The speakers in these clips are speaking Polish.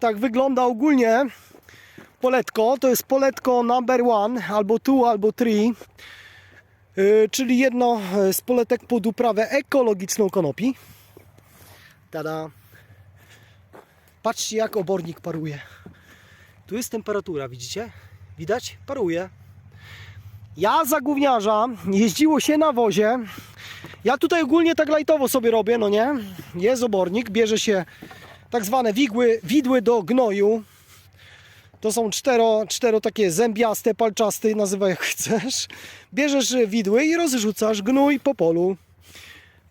tak wygląda ogólnie poletko. To jest poletko number one, albo two, albo three. Yy, czyli jedno e, z poletek pod uprawę ekologiczną konopi. Tada. Patrzcie jak obornik paruje. Tu jest temperatura, widzicie? Widać? Paruje. Ja za gówniarza jeździło się na wozie. Ja tutaj ogólnie tak lajtowo sobie robię, no nie? Jest obornik, bierze się tak zwane wigły, widły do gnoju. To są cztero, cztero takie zębiaste, palczaste, nazywaj jak chcesz. Bierzesz widły i rozrzucasz gnój po polu.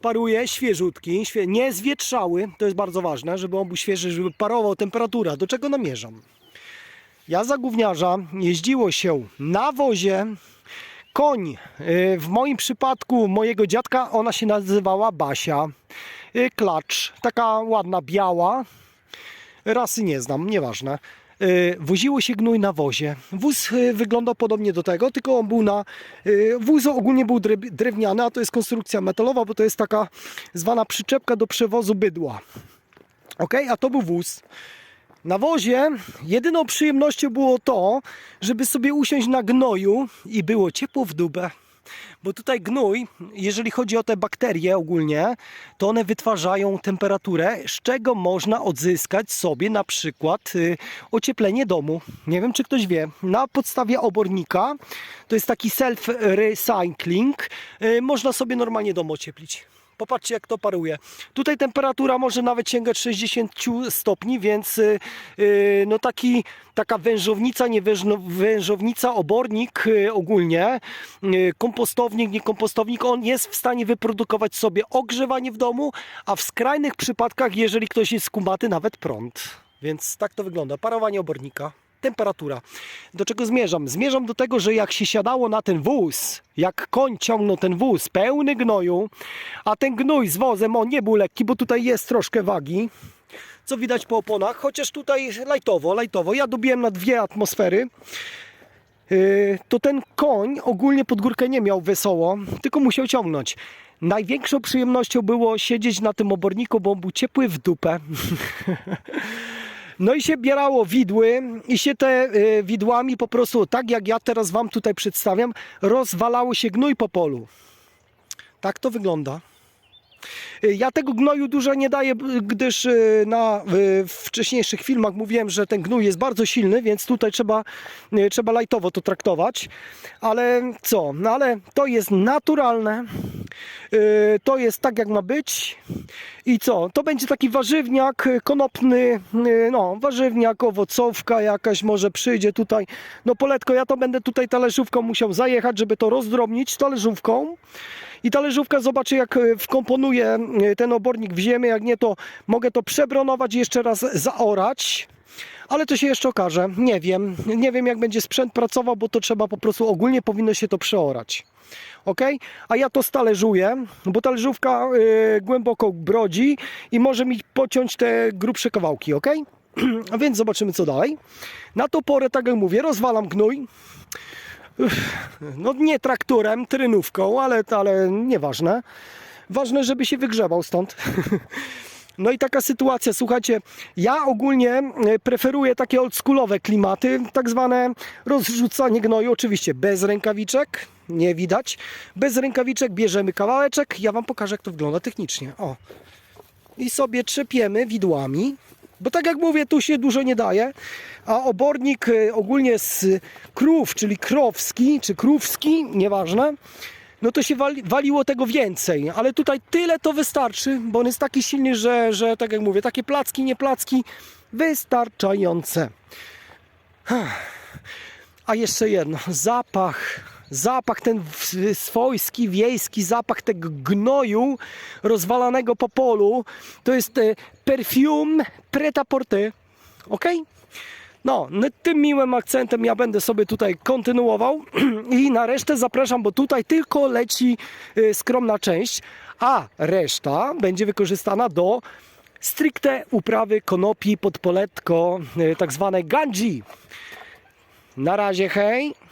Paruje świeżutki, świe, nie zwietrzały, to jest bardzo ważne, żeby on był świeży, żeby parował temperatura, do czego namierzam. Ja za gówniarza jeździło się na wozie. Koń, y, w moim przypadku mojego dziadka, ona się nazywała Basia. Y, Klacz, taka ładna, biała. Rasy nie znam, nieważne. Y, Woziło się gnój na wozie. Wóz y, wyglądał podobnie do tego, tylko on był na. Wóz ogólnie był drew- drewniany, a to jest konstrukcja metalowa, bo to jest taka zwana przyczepka do przewozu bydła. Ok, a to był wóz. Na wozie jedyną przyjemnością było to, żeby sobie usiąść na gnoju i było ciepło w dubę. Bo tutaj gnój, jeżeli chodzi o te bakterie ogólnie, to one wytwarzają temperaturę, z czego można odzyskać sobie na przykład y, ocieplenie domu. Nie wiem, czy ktoś wie. Na podstawie obornika, to jest taki self-recycling, y, można sobie normalnie dom ocieplić. Popatrzcie jak to paruje. Tutaj temperatura może nawet sięgać 60 stopni, więc y, y, no taki, taka wężownica, nie wężno- wężownica, obornik y, ogólnie, y, kompostownik, nie kompostownik, on jest w stanie wyprodukować sobie ogrzewanie w domu, a w skrajnych przypadkach, jeżeli ktoś jest kumaty, nawet prąd. Więc tak to wygląda. Parowanie obornika. Temperatura. Do czego zmierzam? Zmierzam do tego, że jak się siadało na ten wóz, jak koń ciągnął ten wóz pełny gnoju, a ten gnój z wozem, on nie był lekki, bo tutaj jest troszkę wagi, co widać po oponach, chociaż tutaj lajtowo, lajtowo. Ja dobiłem na dwie atmosfery. Yy, to ten koń ogólnie pod górkę nie miał wesoło, tylko musiał ciągnąć. Największą przyjemnością było siedzieć na tym oborniku, bo on był ciepły w dupę. No i się bierało widły i się te y, widłami po prostu, tak jak ja teraz Wam tutaj przedstawiam, rozwalało się gnój po polu. Tak to wygląda. Y, Ja tego gnoju dużo nie daję, gdyż y, na wcześniejszych filmach mówiłem, że ten gnój jest bardzo silny, więc tutaj trzeba, trzeba lajtowo to traktować. Ale co? No ale to jest naturalne. Y, To jest tak jak ma być. I co? To będzie taki warzywniak konopny, y, no warzywniak, owocowka jakaś może przyjdzie tutaj. No poletko, ja to będę tutaj talerzówką musiał zajechać, żeby to rozdrobnić talerzówką. I talerzówka zobaczy jak y, wkomponuje ten obornik w ziemię, jak nie to mogę to przebronować i jeszcze raz zaorać. Ale to się jeszcze okaże, nie wiem. Nie wiem jak będzie sprzęt pracował, bo to trzeba po prostu ogólnie powinno się to przeorać. Ok? A ja to stalerzuję, bo talerzówka y, głęboko brodzi i może mi pociąć te grubsze kawałki, ok? A więc zobaczymy co dalej. Na tą porę, tak jak mówię, rozwalam gnój. No nie traktorem, trynówką, ale, ale nieważne. Ważne, żeby się wygrzebał stąd. No i taka sytuacja, słuchajcie, ja ogólnie e, preferuję takie oldschoolowe klimaty, tak zwane rozrzucanie gnoju, oczywiście bez rękawiczek, nie widać. Bez rękawiczek bierzemy kawałeczek, ja Wam pokażę jak to wygląda technicznie. O. I sobie trzepiemy widłami, bo tak jak mówię, tu się dużo nie daje, a obornik e, ogólnie z krów, czyli krowski, czy krówski, nieważne, no to się wali, waliło tego więcej, ale tutaj tyle to wystarczy, bo on jest taki silny, że, że tak jak mówię, takie placki, nie placki, wystarczające. A jeszcze jedno, zapach, zapach ten swojski, wiejski zapach tego gnoju rozwalanego po polu, to jest e, perfume pret-à-porter, ok? No, tym miłym akcentem ja będę sobie tutaj kontynuował i na resztę zapraszam, bo tutaj tylko leci y, skromna część, a reszta będzie wykorzystana do stricte uprawy konopi pod poletko, y, tak zwane ganji. Na razie, hej!